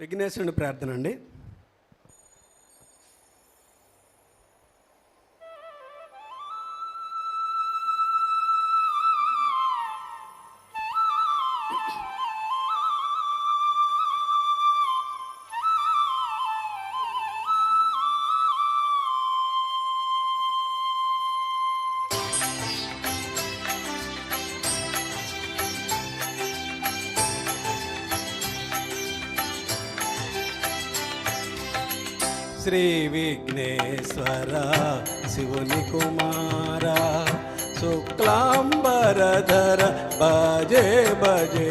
విఘ్నేశ్వరుని ప్రార్థన అండి. శ్రీ విఘ్నేశ్వర శివుని కుమార శుక్లాంబరధర భజే భజే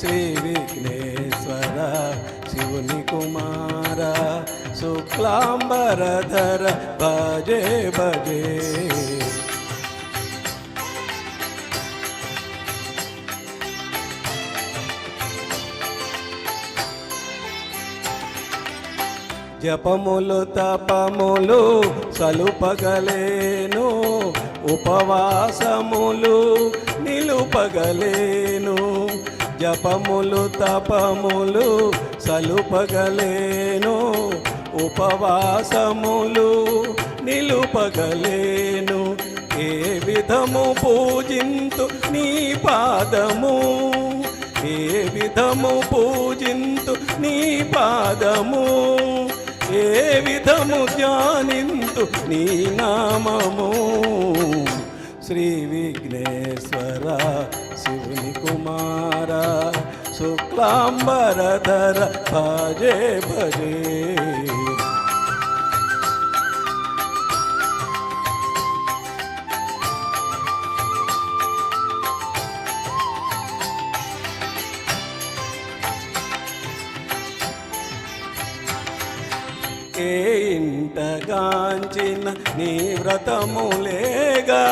శ్రీ విఘ్నేశ్వర శివుని కుమార శుక్లాంబరధర భజే భజే జపములు తపములు సలుపగలేను. ఉపవాసములు నిలుపగలేను. జపములు తపములు సలుపగలేను. ఉపవాసములు నిలుపగలేను. ఏ విధము పూజింతు నీ పాదము? ఏ విధము ఏ విధము ధ్యానింతు నీ నామము? శ్రీ విఘ్నేశ్వర శివుని కుమార శుక్లాంబరధర భజే భజే. ఏ ఇంటగాంచిన నీ వ్రతములేగా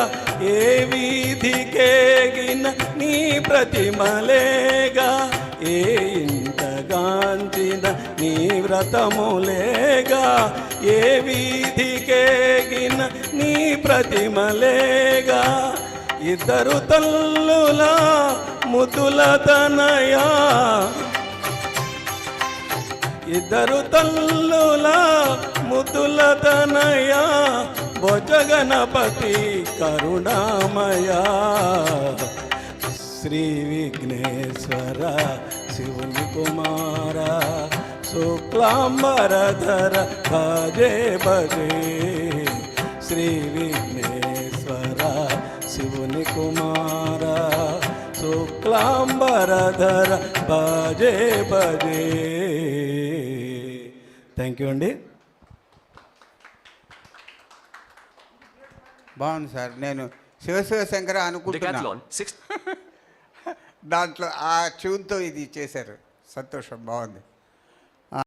ఏ వీధికేగిన నీ ప్రతిమలేగా ఏ ఇంటగాంచిన నీ వ్రతములేగా ఏ వీధికేగిన నీ ప్రతిమలేగా ఇద్దరు తల్లుల ముతుల తనయా ఇద్దరు తల్లుల ముద్దుల తనయ భోజగణపతి కరుణామయ. శ్రీ విఘ్నేశ్వర శివుని కుమార శుక్లాంబరధర భజే భజే. శ్రీ విఘ్నేశ్వర శివుని కుమార శుక్లాంబరధర భజే భజే థ్యాంక్ యూ అండి. బాగుంది సార్. నేను శివశివశంకర అనుకుంటున్నా. Decathlon, six. దాంట్లో ఆ ట్యూన్తో ఇది చేశారు. సంతోషం బాగుంది.